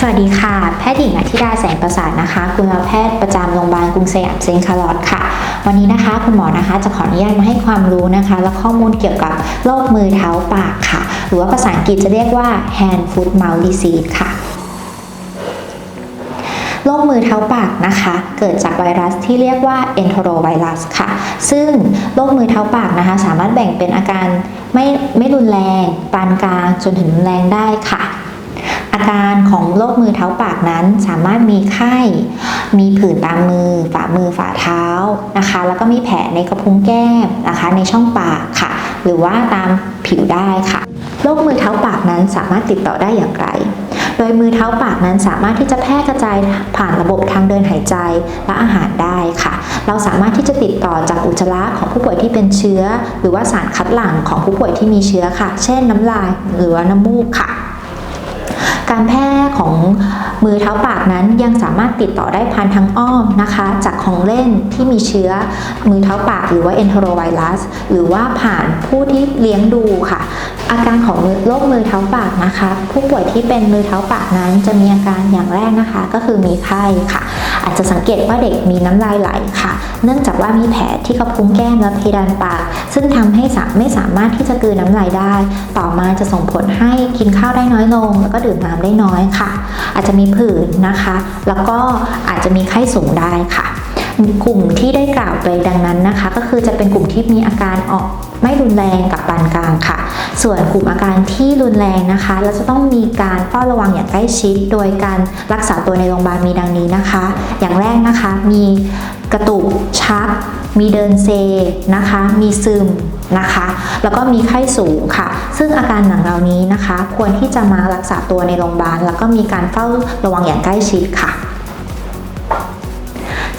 สวัสดีค่ะ แพทย์หญิงอธิดาแสงประสาทนะคะกุมารแพทย์ประจำโรงพยาบาลกรุงสยามเซนต์คาร์ลอสค่ะ วันนี้นะคะคุณหมอนะคะจะขออนุญาตมาให้ความรู้นะคะ และข้อมูลเกี่ยวกับโรคมือเท้าปากค่ะ หรือว่าภาษาอังกฤษจะเรียกว่า hand foot mouth disease ค่ะโรคมือเท้าปากนะคะ เกิดจากไวรัสที่เรียกว่า enterovirus ค่ะ ซึ่งโรคมือเท้าปากนะคะ สามารถแบ่งเป็นอาการไม่ไม่รุนแรง ปานกลางจนถึงรุนแรงได้ค่ะ การของโรคมือเท้าปากนั้นสามารถมีไข้ มีผื่นตามมือ ฝ่ามือฝ่าเท้านะคะ แล้วก็มีแผลในกระพุ้งแก้มนะคะ ในช่องปากค่ะ หรือว่าตามผิวได้ค่ะโรคมือเท้าปากนั้นสามารถติดต่อได้อย่างไร โดยมือเท้าปากนั้นสามารถที่จะแพร่กระจายผ่านระบบทางเดินหายใจและอาหารได้ค่ะ เราสามารถที่จะติดต่อจากอุจจาระของผู้ป่วยที่เป็นเชื้อ หรือว่าสารคัดหลั่งของผู้ป่วยที่มีเชื้อค่ะ เช่นน้ำลายหรือว่าน้ำมูกค่ะ การแพร่ของมือเท้าปากนั้นยังสามารถติดต่อได้ผ่านทางอ้อมนะคะ จากของเล่นที่มีเชื้อมือเท้าปากหรือว่าเอ็นโทรไวรัสหรือว่าผ่านผู้ที่เลี้ยงดูค่ะ อาการของโรคมือเท้าปากนะคะ ผู้ป่วยที่เป็นมือเท้าปากนั้นจะมีอาการอย่างแรกนะคะ ก็คือมีไข้ค่ะ อาจจะสังเกตว่าเด็กมีน้ำลายไหลค่ะ เนื่องจากว่ามีแผลที่กระพุ้งแก้มและเพดานปาก ซึ่งทำให้ไม่สามารถที่จะกลืนน้ำลายได้ ต่อมาจะส่งผลให้กินข้าวได้น้อยลง แล้วก็ดื่มน้ำได้น้อยค่ะ อาจจะมีผื่นนะคะ แล้วก็อาจจะมีไข้สูงได้ค่ะ กลุ่มที่ได้กล่าวไปดังนั้นนะคะ ก็คือจะเป็นกลุ่มที่มีอาการออกไม่รุนแรงกับปานกลางค่ะ ส่วนกลุ่มอาการที่รุนแรงนะคะ เราจะต้องมีการเฝ้าระวังอย่างใกล้ชิด โดยการรักษาตัวในโรงพยาบาลมีดังนี้นะคะ อย่างแรกนะคะมีกระตุกชัก มีเดินเซนะคะ มีซึมนะคะ แล้วก็มีไข้สูงค่ะ ซึ่งอาการหนังเหล่านี้นะคะ ควรที่จะมารักษาตัวในโรงพยาบาล แล้วก็มีการเฝ้าระวังอย่างใกล้ชิดค่ะ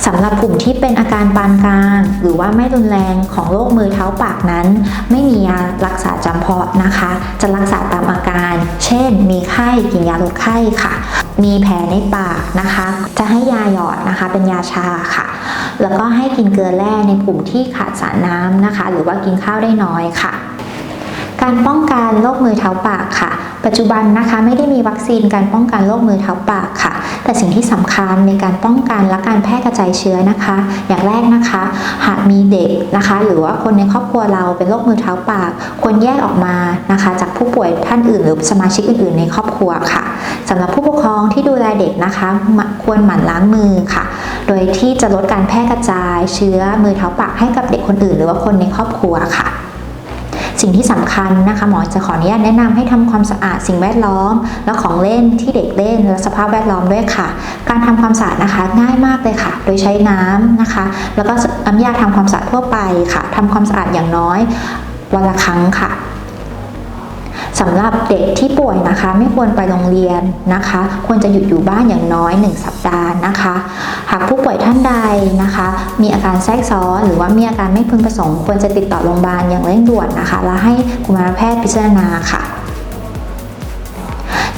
สำหรับกลุ่มที่เป็นอาการปานกลาง หรือว่าไม่รุนแรงของโรคมือเท้าปากนั้น ไม่มียารักษาจำเพาะนะคะ จะรักษาตามอาการ เช่น มีไข้กินยาลดไข้ค่ะ มีแผลในปากนะคะ จะให้ยาหยอดนะคะ เป็นยาชาค่ะ แล้วก็ให้กินเกลือแร่ในกลุ่มที่ขาดสารน้ำนะคะ หรือว่ากินข้าวได้น้อยค่ะ การป้องกันโรคมือเท้าปากค่ะ ปัจจุบันนะคะไม่ได้มีวัคซีนการป้องกันโรคมือเท้าปากค่ะ แต่สิ่งที่สำคัญในการป้องกันและการแพร่กระจายเชื้อนะคะ อย่างแรกนะคะ หากมีเด็กนะคะ หรือว่าคนในครอบครัวเราเป็นโรคมือเท้าปากควรแยกออกมานะคะ จากผู้ป่วยท่านอื่น หรือสมาชิกอื่นๆ ในครอบครัวค่ะสำหรับผู้ปกครองที่ดูแลเด็กนะคะ ควรหมั่นล้างมือค่ะ โดยที่จะลดการแพร่กระจายเชื้อมือเท้าปากให้กับเด็กคนอื่น หรือว่าคนในครอบครัวค่ะ สิ่งที่สำคัญนะคะ หมอจะขออนุญาตแนะนำให้ทำความสะอาดสิ่งแวดล้อม และของเล่นที่เด็กเล่น และสภาพแวดล้อมด้วยค่ะ การทำความสะอาดนะคะง่ายมากเลยค่ะ โดยใช้น้ำนะคะ แล้วก็น้ำยาทำความสะอาดทั่วไปค่ะทำความสะอาดอย่างน้อยวันละครั้งค่ะสำหรับเด็กที่ป่วยนะคะ ไม่ควรไปโรงเรียนนะคะ ควรจะหยุดอยู่บ้านอย่างน้อย 1 สัปดาห์นะคะ หากผู้ป่วยท่านใดนะคะ มีอาการแทรกซ้อน หรือว่ามีอาการไม่พึงประสงค์ควรจะติดต่อโรงพยาบาลอย่างเร่งด่วนนะคะ และให้กุมารแพทย์พิจารณาค่ะ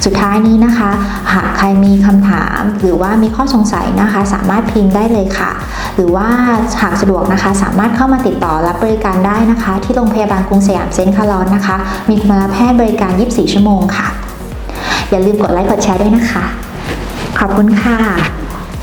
สุดท้ายนี้นะคะ หากใครมีคำถามหรือว่ามีข้อสงสัยนะคะ สามารถพิมพ์ได้เลยค่ะ หรือว่าหากสะดวกนะคะ สามารถเข้ามาติดต่อรับบริการได้นะคะ ที่โรงพยาบาลกรุงสยามเซนต์คาร์ลอนนะคะ มีกุมารแพทย์บริการ 24 ชั่วโมงค่ะ อย่าลืมกดไลค์กดแชร์ด้วยนะคะ ขอบคุณค่ะ